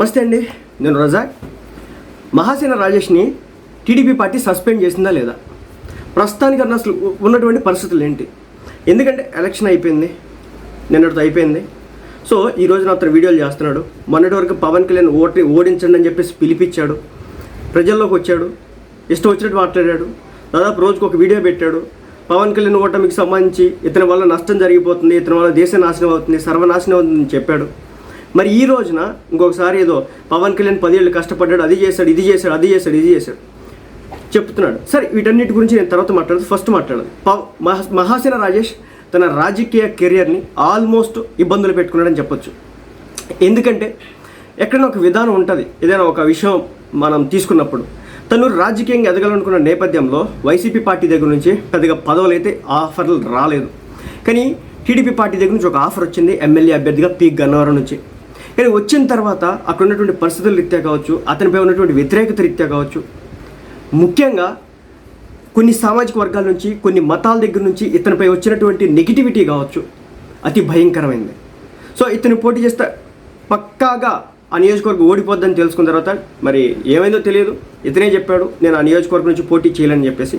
నమస్తే అండి నేను రజాక్. మహాసేన రాజేష్ని టీడీపీ పార్టీ సస్పెండ్ చేసిందా లేదా? ప్రస్తుతానికి అన్న అసలు ఉన్నటువంటి పరిస్థితులు ఏంటి? ఎందుకంటే ఎలక్షన్ అయిపోయింది నిన్నటితో అయిపోయింది. సో ఈ రోజున అతను వీడియోలు చేస్తున్నాడు. మొన్నటి వరకు పవన్ కళ్యాణ్ ఓటి ఓడించండి అని చెప్పేసి పిలిపించాడు. ప్రజల్లోకి వచ్చాడు. ఇష్టం వచ్చినట్టు మాట్లాడాడు. దాదాపు రోజుకు ఒక వీడియో పెట్టాడు. పవన్ కళ్యాణ్ ఓటమికి సంబంధించి ఇతని వల్ల నష్టం జరిగిపోతుంది ఇతని వల్ల దేశ నాశనం అవుతుంది సర్వనాశనం అవుతుందని చెప్పాడు. మరి ఈ రోజున ఇంకొకసారి ఏదో పవన్ కళ్యాణ్ పదేళ్ళు కష్టపడ్డాడు అది చేశాడు ఇది చేశాడు అది చేశాడు ఇది చేశాడు. చెప్తున్నాడు. సరే వీటన్నిటి గురించి నేను తర్వాత మాట్లాడదు ఫస్ట్ మాట్లాడదు. పవ్ మహా మహాసేన రాజేష్ తన రాజకీయ కెరియర్ని ఆల్మోస్ట్ ఇబ్బందులు పెట్టుకున్నాడని చెప్పొచ్చు. ఎందుకంటే ఎక్కడైనా ఒక విధానం ఉంటుంది. ఏదైనా ఒక విషయం మనం తీసుకున్నప్పుడు తను రాజకీయంగా ఎదగాలనుకున్న నేపథ్యంలో వైసీపీ పార్టీ దగ్గర నుంచి పెద్దగా పదవులు అయితే ఆఫర్లు రాలేదు. కానీ టీడీపీ పార్టీ దగ్గర నుంచి ఒక ఆఫర్ వచ్చింది. ఎమ్మెల్యే అభ్యర్థిగా పి గన్నవరం నుంచి. కానీ వచ్చిన తర్వాత అక్కడ ఉన్నటువంటి పరిస్థితుల రీత్యా కావచ్చు అతనిపై ఉన్నటువంటి వ్యతిరేకత రీత్యా కావచ్చు ముఖ్యంగా కొన్ని సామాజిక వర్గాల నుంచి కొన్ని మతాల దగ్గర నుంచి ఇతనిపై వచ్చినటువంటి నెగిటివిటీ కావచ్చు అతి భయంకరమైంది. సో ఇతను పోటీ చేస్తే పక్కాగా ఆ నియోజకవర్గం ఓడిపోద్దని తెలుసుకున్న తర్వాత మరి ఏమైందో తెలియదు. ఇతనే చెప్పాడు నేను ఆ నియోజకవర్గం నుంచి పోటీ చేయలేని చెప్పేసి.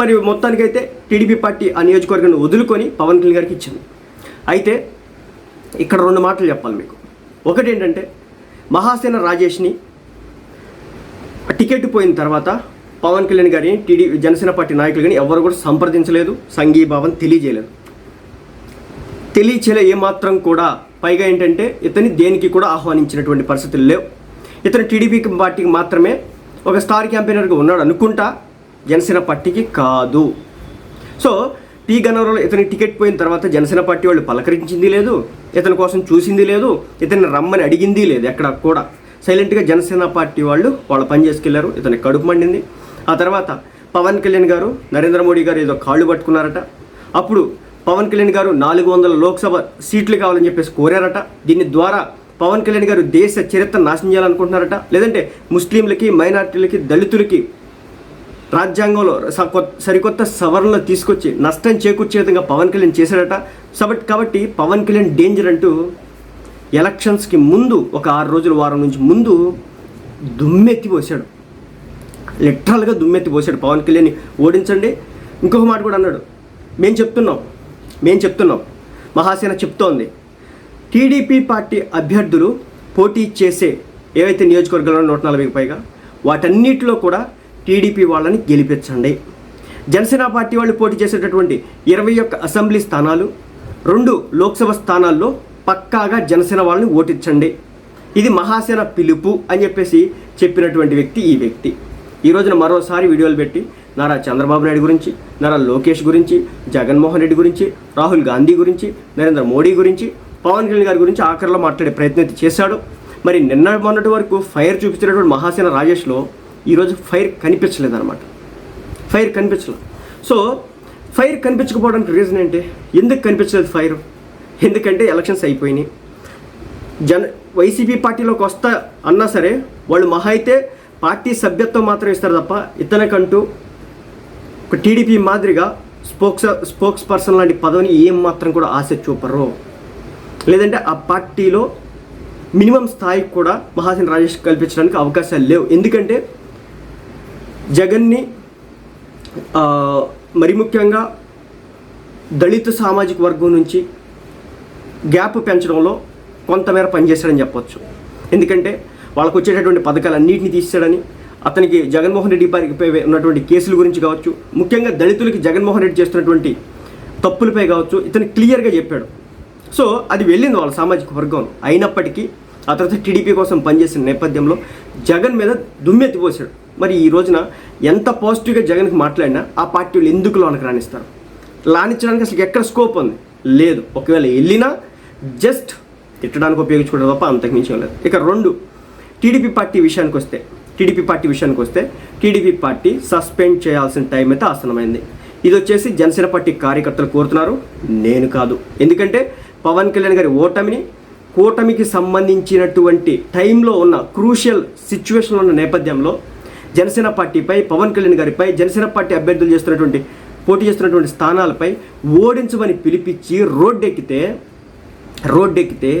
మరి మొత్తానికైతే టీడీపీ పార్టీ ఆ నియోజకవర్గాన్ని వదులుకొని పవన్ కళ్యాణ్ గారికి ఇచ్చింది. అయితే ఇక్కడ రెండు మాటలు చెప్పాలి మీకు. ఒకటి ఏంటంటే మహాసేన రాజేష్ని టికెట్ పోయిన తర్వాత పవన్ కళ్యాణ్ గారిని టీడీ జనసేన పార్టీ నాయకులు కానీ ఎవరు కూడా సంప్రదించలేదు సంఘీభావం తెలియజేయలేదు. తెలియచేలే ఏమాత్రం కూడా పైగా ఏంటంటే ఇతని దేనికి కూడా ఆహ్వానించినటువంటి పరిస్థితులు లేవు. ఇతను టీడీపీ పార్టీకి మాత్రమే ఒక స్టార్ క్యాంపెయినర్గా ఉన్నాడు అనుకుంటా జనసేన పార్టీకి కాదు. సో టీ గన్నవరంలో ఇతని టికెట్ పోయిన తర్వాత జనసేన పార్టీ వాళ్ళు పలకరించింది లేదు ఇతని కోసం చూసింది లేదు ఇతన్ని రమ్మని అడిగింది లేదు ఎక్కడ కూడా. సైలెంట్గా జనసేన పార్టీ వాళ్ళు వాళ్ళ పని చేసుకెళ్ళారు ఇతని కడుపు మండింది. ఆ తర్వాత పవన్ కళ్యాణ్ గారు నరేంద్ర మోడీ గారు ఏదో కాళ్ళు పట్టుకున్నారట. అప్పుడు పవన్ కళ్యాణ్ గారు నాలుగు వందల లోక్సభ సీట్లు కావాలని చెప్పేసి కోరారట. దీని ద్వారా పవన్ కళ్యాణ్ గారు దేశ చరిత్ర నాశనం చేయాలనుకుంటున్నారట. లేదంటే ముస్లింలకి మైనార్టీలకి దళితులకి రాజ్యాంగంలో స- సరికొత్త సవరణలు తీసుకొచ్చి నష్టం చేకూర్చే విధంగా పవన్ కళ్యాణ్ చేశాడట. సబట్ కాబట్టి పవన్ కళ్యాణ్ డేంజర్ అంటూ ఎలక్షన్స్కి ముందు ఒక ఆరు రోజుల వారం నుంచి ముందు దుమ్మెత్తి పోసాడు లిటరల్గా దుమ్మెత్తి పోసాడు పవన్ కళ్యాణ్ని. ఓడించండి. ఇంకొక మాట కూడా అన్నాడు. మేము చెప్తున్నాం. మేము చెప్తున్నాం. మహాసేన చెప్తోంది. టీడీపీ పార్టీ అభ్యర్థులు పోటీ చేసే ఏవైతే నియోజకవర్గాల్లో నూట నలభైకి పైగా వాటన్నిటిలో కూడా టీడీపీ వాళ్ళని గెలిపించండి. జనసేన పార్టీ వాళ్ళు పోటీ చేసేటటువంటి ఇరవై ఒక్క అసెంబ్లీ స్థానాలు రెండు లోక్సభ స్థానాల్లో పక్కాగా జనసేన వాళ్ళని ఓటించండి. ఇది మహాసేన పిలుపు అని చెప్పేసి చెప్పినటువంటి వ్యక్తి ఈ వ్యక్తి. ఈ రోజున మరోసారి వీడియోలు పెట్టి నారా చంద్రబాబు నాయుడు గురించి నారా లోకేష్ గురించి జగన్మోహన్ రెడ్డి గురించి రాహుల్ గాంధీ గురించి నరేంద్ర మోడీ గురించి పవన్ కళ్యాణ్ గారి గురించి ఆఖరిలో మాట్లాడే ప్రయత్నం చేశాడు. మరి నిన్న మొన్నటి వరకు ఫైర్ చూపించినటువంటి మహాసేన రాజేష్లో ఈరోజు ఫైర్ కనిపించలేదన్నమాట. ఫైర్ కనిపించలేదు సో ఫైర్ కనిపించకపోవడానికి రీజన్ ఏంటి? ఎందుకు కనిపించలేదు ఫైర్? ఎందుకంటే ఎలక్షన్స్ అయిపోయినాయి. జన వైసీపీ పార్టీలోకి వస్తా అన్నా సరే వాళ్ళు మహా అయితే పార్టీ సభ్యత్వం మాత్రం ఇస్తారు తప్ప ఇతనికంటూ ఒక టీడీపీ మాదిరిగా స్పోక్స్ స్పోక్స్ పర్సన్ లాంటి పదవిని ఏం మాత్రం కూడా ఆశ చూపరు. లేదంటే ఆ పార్టీలో మినిమం స్థాయికి కూడా మహాసేన్ రాజేష్ కల్పించడానికి అవకాశాలు లేవు. ఎందుకంటే జగన్ని మరి ముఖ్యంగా దళిత సామాజిక వర్గం నుంచి గ్యాప్ పెంచడంలో కొంతమేర పనిచేశాడని చెప్పొచ్చు. ఎందుకంటే వాళ్ళకు వచ్చేటటువంటి పథకాలన్నింటినీ తీసాడని అతనికి జగన్మోహన్ రెడ్డి పైపై ఉన్నటువంటి కేసుల గురించి కావచ్చు ముఖ్యంగా దళితులకి జగన్మోహన్ రెడ్డి చేస్తున్నటువంటి తప్పులపై కావచ్చు ఇతను క్లియర్గా చెప్పాడు. సో అది వెళ్ళింది వాళ్ళ సామాజిక వర్గం అయినప్పటికీ ఆ తర్వాత టీడీపీ కోసం పనిచేసిన నేపథ్యంలో జగన్ మీద దుమ్మెత్తిపోసాడు మరి ఈ రోజున ఎంత పాజిటివ్గా జగన్కి మాట్లాడినా ఆ పార్టీ వాళ్ళు ఎందుకు లోనకి రాణిస్తారు లానించడానికి అసలు ఎక్కడ స్కోప్ ఉంది? లేదు. ఒకవేళ వెళ్ళినా జస్ట్ తిట్టడానికి ఉపయోగించుకోవడం తప్ప అంతకు మించి లేదు. ఇక రెండు టీడీపీ పార్టీ విషయానికి వస్తే టీడీపీ పార్టీ విషయానికి వస్తే టీడీపీ పార్టీ సస్పెండ్ చేయాల్సిన టైం అయితే ఆసనమైంది ఇది వచ్చేసి జనసేన పార్టీ కార్యకర్తలు కోరుతున్నారు. నేను కాదు. ఎందుకంటే పవన్ కళ్యాణ్ గారి ఓటమిని కూటమికి సంబంధించినటువంటి టైంలో ఉన్న క్రూషియల్ సిచ్యువేషన్లో ఉన్న నేపథ్యంలో జనసేన పార్టీపై పవన్ కళ్యాణ్ గారిపై జనసేన పార్టీ అభ్యర్థులు చేస్తున్నటువంటి పోటీ చేస్తున్నటువంటి స్థానాలపై ఓడించమని పిలిపించి రోడ్డెక్కితే రోడ్డెక్కితే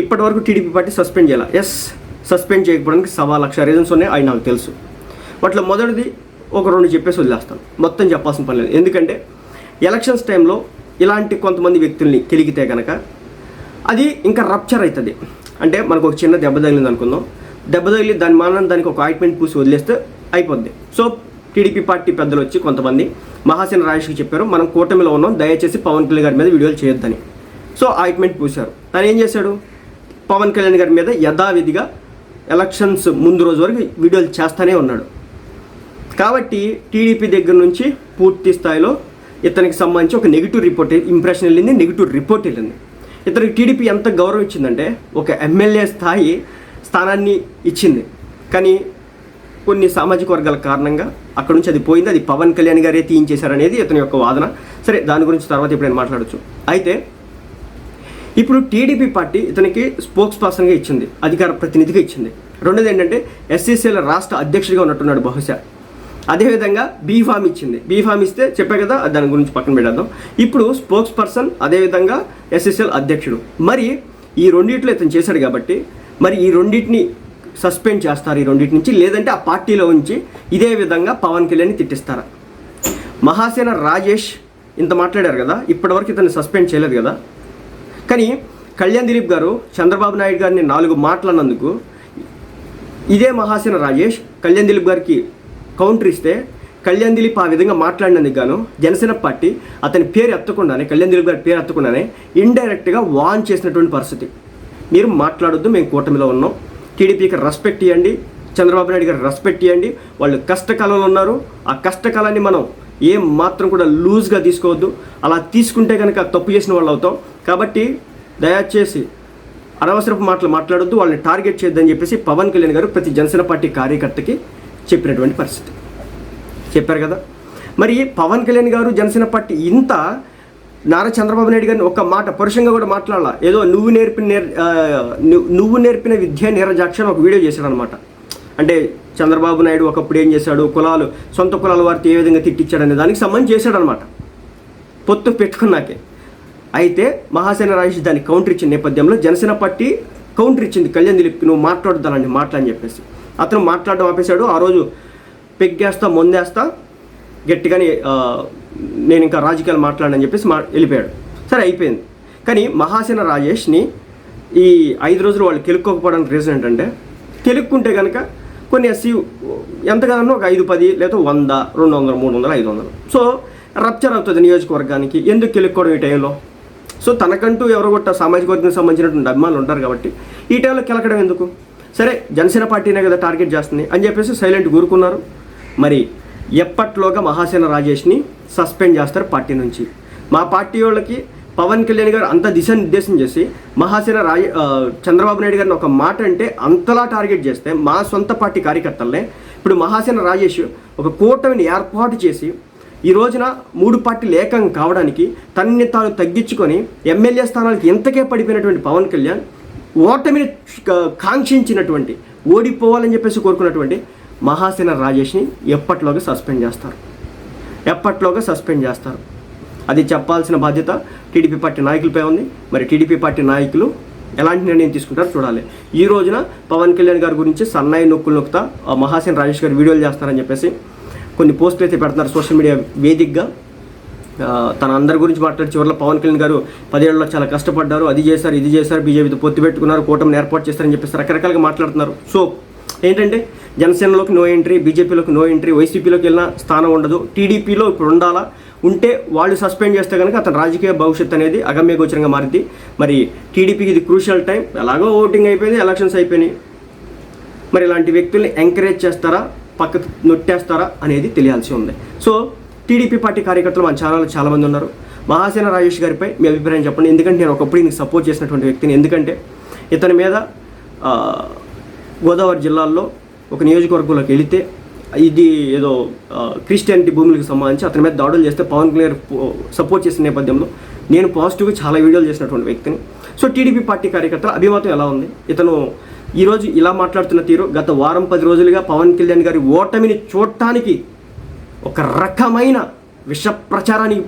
ఇప్పటివరకు టీడీపీ పార్టీ సస్పెండ్ చేయాలి? ఎస్ సస్పెండ్ చేయకపోవడానికి సవా లక్ష రీజన్స్ ఉన్నాయి అవి నాకు తెలుసు. వాటిలో మొదటిది ఒక రెండు చెప్పేసి వదిలేస్తాను మొత్తం చెప్పాల్సిన పని లేదు. ఎందుకంటే ఎలక్షన్స్ టైంలో ఇలాంటి కొంతమంది వ్యక్తుల్ని కెలిగితే కనుక అది ఇంకా రప్చర్ అవుతుంది. అంటే మనకు ఒక చిన్న దెబ్బ తగిలింది అనుకుందాం దెబ్బ తగిలి దాని మానం దానికి ఒక ఆయింట్మెంట్ పూసి వదిలేస్తే అయిపోద్ది. సో టీడీపీ పార్టీ పెద్దలు వచ్చి కొంతమంది మహాసేన రాజేష్కి చెప్పారు మనం కూటమిలో ఉన్నాం దయచేసి పవన్ కళ్యాణ్ గారి మీద వీడియోలు చేయొద్దని. సో ఆయింట్మెంట్ పూశారు. తను ఏం చేశాడు? పవన్ కళ్యాణ్ గారి మీద యథావిధిగా ఎలక్షన్స్ ముందు రోజు వరకు వీడియోలు చేస్తూనే ఉన్నాడు. కాబట్టి టీడీపీ దగ్గర నుంచి పూర్తి స్థాయిలో ఇతనికి సంబంధించి ఒక నెగిటివ్ రిపోర్ట్ ఇంప్రెషన్ వెళ్ళింది నెగిటివ్ రిపోర్ట్ వెళ్ళింది. ఇతనికి టీడీపీ ఎంత గౌరవం ఇచ్చిందంటే ఒక ఎమ్మెల్యే స్థాయి స్థానాన్ని ఇచ్చింది. కానీ కొన్ని సామాజిక వర్గాల కారణంగా అక్కడ నుంచి అది పోయింది. అది పవన్ కళ్యాణ్ గారే తీయించేశారనేది ఇతని యొక్క వాదన. సరే దాని గురించి తర్వాత ఇప్పుడు నేను మాట్లాడచ్చు. అయితే ఇప్పుడు టీడీపీ పార్టీ ఇతనికి స్పోక్స్ పర్సన్గా ఇచ్చింది. అధికార ప్రతినిధిగా ఇచ్చింది. రెండోది ఏంటంటే ఎస్సీసీల రాష్ట్ర అధ్యక్షుడిగా ఉన్నట్టున్నాడు బహుశా. అదేవిధంగా బీఫామ్ ఇచ్చింది. బీఫామ్ ఇస్తే చెప్పే కదా దాని గురించి పక్కన పెట్టేద్దాం. ఇప్పుడు స్పోక్స్ పర్సన్ అదేవిధంగా ఎస్ఎస్ఎల్ అధ్యక్షుడు. మరి ఈ రెండింటిలో ఇతను చేశాడు కాబట్టి మరి ఈ రెండింటిని సస్పెండ్ చేస్తారు ఈ రెండింటి నుంచి. లేదంటే ఆ పార్టీలో ఉంచి ఇదే విధంగా పవన్ కళ్యాణ్ని తిట్టిస్తారా? మహాసేన రాజేష్ ఇంత మాట్లాడారు కదా ఇప్పటివరకు ఇతన్ని సస్పెండ్ చేయలేదు కదా. కానీ కళ్యాణ్ దిలీప్ గారు చంద్రబాబు నాయుడు గారిని నాలుగు మాట్లాడినందుకు ఇదే మహాసేన రాజేష్ కళ్యాణ్ దిలీప్ గారికి కౌంటర్ ఇస్తే కళ్యాణ్ దిలీప్ ఆ విధంగా మాట్లాడినందుకు గాను జనసేన పార్టీ అతని పేరు ఎత్తకుండానే కళ్యాణ్ దిలీప్ గారి పేరు ఎత్తకుండానే ఇండైరెక్ట్గా వాన్ చేసినటువంటి పరిస్థితి. మీరు మాట్లాడొద్దు మేము కూటమిలో ఉన్నాం. టీడీపీకి రెస్పెక్ట్ ఇవ్వండి చంద్రబాబు నాయుడు గారు రెస్పెక్ట్ ఇవ్వండి వాళ్ళు కష్టకాలంలో ఉన్నారు. ఆ కష్టకాలాన్ని మనం ఏం మాత్రం కూడా లూజ్గా తీసుకోవద్దు. అలా తీసుకుంటే కనుక తప్పు చేసిన వాళ్ళు అవుతాం. కాబట్టి దయచేసి అనవసరపు మాటలు మాట్లాడొద్దు. వాళ్ళని టార్గెట్ చేయొద్దని చెప్పేసి పవన్ కళ్యాణ్ గారు ప్రతి జనసేన పార్టీ కార్యకర్తకి చెప్పినటువంటి పరిస్థితి. చెప్పారు కదా. మరి పవన్ కళ్యాణ్ గారు జనసేన పార్టీ ఇంత నారా చంద్రబాబు నాయుడు గారిని ఒక మాట పరుషంగా కూడా మాట్లాడాల? ఏదో నువ్వు నేర్పిన నేర్ నువ్వు- నువ్వు నేర్పిన విద్య నీరజాక్ష ఒక వీడియో చేశాడు అనమాట అంటే చంద్రబాబు నాయుడు ఒకప్పుడు ఏం చేశాడు? కులాలు సొంత కులాల వారితో ఏ విధంగా తిట్టించాడనే దానికి సంబంధించి చేశాడనమాట. పొత్తు పెట్టుకున్నాకే. అయితే మహాసేన రాజేష్ దానికి కౌంటర్ ఇచ్చిన నేపథ్యంలో జనసేన పార్టీ కౌంటర్ ఇచ్చింది కళ్యాణ్ దిలీప్కి నువ్వు మాట్లాడొద్దు మాట్లాడని చెప్పేసి. అతను మాట్లాడడం ఆపేశాడు. ఆ రోజు పెగ్గేస్తా మొందేస్తా గట్టిగానే నేను ఇంకా రాజకీయాలు మాట్లాడని చెప్పేసి మా వెళ్ళిపోయాడు. సరే అయిపోయింది. కానీ మహాసేన రాజేష్ని ఈ ఐదు రోజులు వాళ్ళు కెలుక్కోకపోవడానికి రీజన్ ఏంటంటే కెలుక్కుంటే కనుక కొన్ని ఎస్సీ ఎంతగానో ఒక ఐదు పది లేదా వంద రెండు వందలు మూడు వందలు ఐదు వందలు. సో రప్చర్ అవుతుంది నియోజకవర్గానికి. ఎందుకు కెలుక్కోవడం ఈ టైంలో సో తనకంటూ ఎవరో కొట్ట సామాజిక వర్గానికి సంబంధించినటువంటి అభిమానులు ఉంటారు కాబట్టి ఈ టైంలో కెలకడం ఎందుకు? సరే జనసేన పార్టీనే కదా టార్గెట్ చేస్తుంది అని చెప్పేసి సైలెంట్ కూరుకున్నారు మరి ఎప్పట్లోగా మహాసేన రాజేష్ని సస్పెండ్ చేస్తారు పార్టీ నుంచి. మా పార్టీ వాళ్ళకి పవన్ కళ్యాణ్ గారు అంత దిశానిర్దేశం చేసి మహాసేన రాజ చంద్రబాబు నాయుడు గారిని ఒక మాట అంటే అంతలా టార్గెట్ చేస్తే మా సొంత పార్టీ కార్యకర్తలనే ఇప్పుడు మహాసేన రాజేష్ ఒక కూటమిని ఏర్పాటు చేసి ఈ రోజున మూడు పార్టీలు ఏకం కావడానికి తనని తాను తగ్గించుకొని ఎమ్మెల్యే స్థానాలకు ఎంతకే పడిపోయినటువంటి పవన్ కళ్యాణ్ ఓటమిని కాంక్షించినటువంటి ఓడిపోవాలని చెప్పేసి కోరుకున్నటువంటి మహాసేన రాజేష్ని ఎప్పట్లోగా సస్పెండ్ చేస్తారు? ఎప్పట్లోగా సస్పెండ్ చేస్తారు? అది చెప్పాల్సిన బాధ్యత టీడీపీ పార్టీ నాయకులపై ఉంది. మరి టీడీపీ పార్టీ నాయకులు ఎలాంటి నిర్ణయం తీసుకుంటారో చూడాలి. ఈ రోజున పవన్ కళ్యాణ్ గారి గురించి సన్నాయి నొక్కులు నొక్కుతా ఆ మహాసేన రాజేష్ గారు వీడియోలు చేస్తారని చెప్పేసి కొన్ని పోస్టులు అయితే పెడుతున్నారు సోషల్ మీడియా వేదికగా. తన అందరి గురించి మాట్లాడి చివరిలో పవన్ కళ్యాణ్ గారు పదేళ్ళలో చాలా కష్టపడ్డారు. అది చేశారు ఇది చేశారు బీజేపీతో పొత్తు పెట్టుకున్నారు కూటమిని ఏర్పాటు చేస్తారని చెప్పేసి రకరకాలుగా మాట్లాడుతున్నారు. సో ఏంటంటే జనసేనలోకి నో ఎంట్రీ బీజేపీలోకి నో ఎంట్రీ వైసీపీలోకి వెళ్ళిన స్థానం ఉండదు. టీడీపీలో ఇప్పుడు ఉండాలా? ఉంటే వాళ్ళు సస్పెండ్ చేస్తే కనుక అతని రాజకీయ భవిష్యత్తు అనేది అగమ్య గోచరంగా మారింది. మరి టీడీపీకి ఇది క్రూషియల్ టైం. ఎలాగో ఓటింగ్ అయిపోయింది ఎలక్షన్స్ అయిపోయినాయి. మరి ఇలాంటి వ్యక్తుల్ని ఎంకరేజ్ చేస్తారా? పక్కకు నొట్టేస్తారా అనేది తెలియాల్సి ఉంది. సో టీడీపీ పార్టీ కార్యకర్తలు మన ఛానల్లో చాలామంది ఉన్నారు. మహాసేన రాజేష్ గారిపై మీ అభిప్రాయం చెప్పండి. ఎందుకంటే నేను ఒకప్పుడు ఈయనకి సపోర్ట్ చేసినటువంటి వ్యక్తిని. ఎందుకంటే ఇతని మీద గోదావరి జిల్లాల్లో ఒక నియోజకవర్గంలోకి వెళితే ఇది ఏదో క్రిస్టియానిటీ భూములకు సంబంధించి అతని మీద దాడులు చేస్తే పవన్ కళ్యాణ్ సపోర్ట్ చేసిన నేపథ్యంలో నేను పాజిటివ్గా చాలా వీడియోలు చేసినటువంటి వ్యక్తిని. సో టీడీపీ పార్టీ కార్యకర్తల అభిమతం ఎలా ఉంది? ఇతను ఈరోజు ఇలా మాట్లాడుతున్న తీరు గత వారం పది రోజులుగా పవన్ కళ్యాణ్ గారి ఓటమిని చూడటానికి ఒక రకమైన విష ప్రచారాన్ని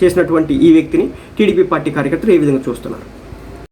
చేసినటువంటి ఈ వ్యక్తిని టీడీపీ పార్టీ కార్యకర్తలు ఏ విధంగా చూస్తున్నారు?